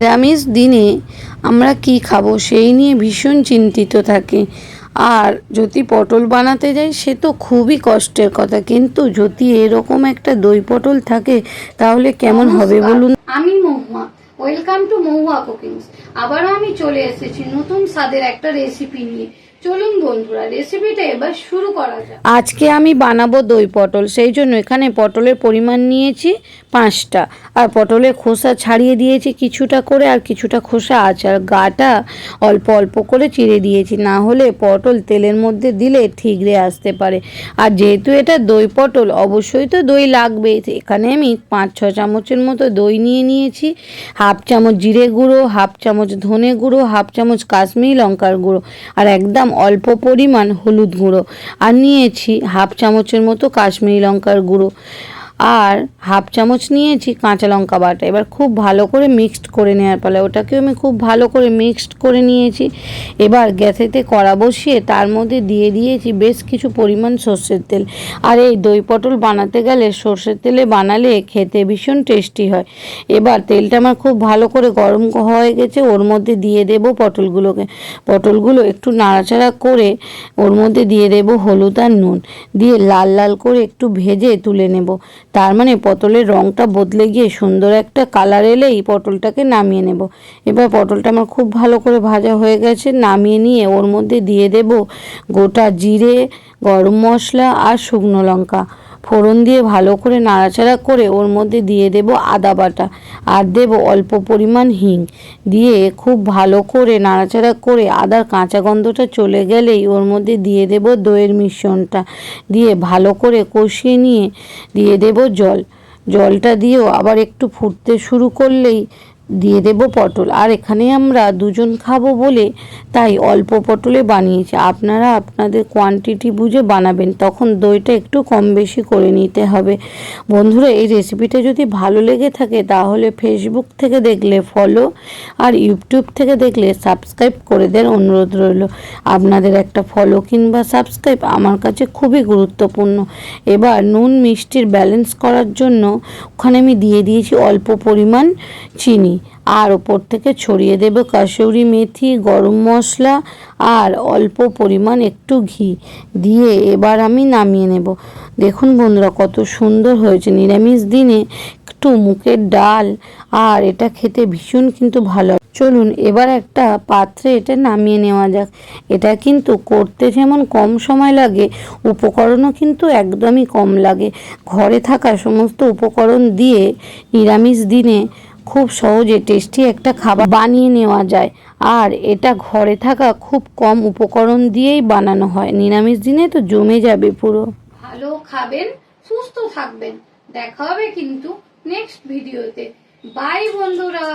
নিরামিষ দিনে আমরা কি খাব সেই নিয়ে ভীষণ চিন্তিত থাকি। আর যদি পটল বানাতে যাই সে তো খুবই কষ্টের কথা। কিন্তু যদি এরকম একটা দই পটল থাকে তাহলে কেমন হবে বলুন? আমি Mahua. Welcome to Mahua cookings. আবারও আমি চলে এসেছি নতুন স্বাদের একটা রেসিপি নিয়ে। চলুন বন্ধুরা রেসিপিটা এবার শুরু করা যাক। আজকে আমি বানাবো দই পটল, সেই জন্য এখানে পটলের পরিমাণ নিয়েছি পাঁচটা। আর পটলের খোসা ছাড়িয়ে দিয়েছি কিছুটা করে, আর কিছুটা খোসা আছে। আর গাটা অল্প অল্প করে চিড়ে দিয়েছি, না হলে পটল তেলের মধ্যে দিলে ঠিকরে আসতে পারে। আর যেহেতু এটা দই পটল, অবশ্যই তো দই লাগবে। এখানে আমি পাঁচ, ছ চামচের মতো দই নিয়ে নিয়েছি। হাফ চামচ জিরে গুঁড়ো, হাফ চামচ ধনে গুঁড়ো, হাফ চামচ কাশ্মীরি লঙ্কার গুঁড়ো। আর একদম অল্প পরিমাণ হলুদ গুঁড়ো। আর নিয়েছি হাফ চামচের মতো কাশ্মীরি লঙ্কার গুঁড়ো। আর হাফ চামচ নিয়েছি কাঁচা লঙ্কা বাটা। এবার খুব ভালো করে মিক্সড করে নেওয়ার ফলে ওটাকেও আমি খুব ভালো করে মিক্সড করে নিয়েছি। এবার গ্যাসেতে কড়া বসিয়ে তার মধ্যে দিয়ে দিয়েছি বেশ কিছু পরিমাণ সর্ষের তেল। আর এই দই পটল বানাতে গেলে সর্ষের তেলে বানালে খেতে ভীষণ টেস্টি হয়। এবার তেলটা আমার খুব ভালো করে গরম হয়ে গেছে, ওর মধ্যে দিয়ে দেব পটলগুলোকে। পটলগুলো একটু নাড়াচাড়া করে ওর মধ্যে দিয়ে দেব হলুদ আর নুন। দিয়ে লাল লাল করে একটু ভেজে তুলে নেব। তার মানে পটলের রঙটা বদলে গিয়ে সুন্দর একটা কালার এলেই পটলটাকে নামিয়ে নেব। এবার পটলটা আমার খুব ভালো করে ভাজা হয়ে গেছে, নামিয়ে নিয়ে ওর মধ্যে দিয়ে দেব গোটা জিরে গরম মশলা আর শুকনো লঙ্কা। ফোড়ন দিয়ে ভালো করে নাড়াচাড়া করে ওর মধ্যে দিয়ে দেব আদা বাটা আর দেব অল্প পরিমাণ হিং। দিয়ে খুব ভালো করে নাড়াচাড়া করে আদার কাঁচা গন্ধটা চলে গেলেই ওর মধ্যে দিয়ে দেব দইয়ের মিশ্রণটা। দিয়ে ভালো করে কষিয়ে নিয়ে দিয়ে দেব জল। জলটা দিয়েও আবার একটু ফুটতে শুরু করলেই দিয়ে দেব পটল। আর এখানে আমরা দুজন খাব বলে তাই অল্প পটলে বানিয়েছি। আপনারা আপনাদের কোয়ান্টিটি বুঝে বানাবেন, তখন দইটা একটু কম বেশি করে নিতে হবে। বন্ধুরা, এই রেসিপিটা যদি ভালো লেগে থাকে, তাহলে ফেসবুক থেকে দেখলে ফলো আর ইউটিউব থেকে দেখলে সাবস্ক্রাইব করে দেন অনুরোধ রইল। আপনাদের একটা ফলো কিংবা সাবস্ক্রাইব আমার কাছে খুবই গুরুত্বপূর্ণ। এবার নুন মিষ্টির ব্যালেন্স করার জন্য ওখানে আমি দিয়ে দিয়েছি অল্প পরিমাণ চিনি। আর ওপর থেকে ছড়িয়ে দেবে কাসৌরি মেথি, গরম মশলা আর অল্প পরিমাণ একটু ঘি। দিয়ে এবার আমি নামিয়ে নেব। দেখুন বন্ধুরা, কত সুন্দর হয়েছে। নিরামিষ দিনে একটু মুখের ডাল আর এটা খেতে ভীষণ কিন্তু ভালো চলুন, এবার একটা পাত্রে এটা নামিয়ে নেওয়া যাক। এটা কিন্তু করতে যেমন কম সময় লাগে, উপকরণও কিন্তু একদমই কম লাগে। ঘরে থাকা সমস্ত উপকরণ দিয়ে নিরামিষ দিনে খুব সহজে টেস্টি একটা খাবার বানিয়ে নেওয়া যায়। আর এটা ঘরে থাকা খুব কম উপকরণ দিয়েই বানানো হয়। নিরামিষ দিনে তো জমে যাবে পুরো। ভালো খাবেন, সুস্থ থাকবেন। দেখা হবে কিন্তু নেক্সট ভিডিওতে বাই বন্ধুরা।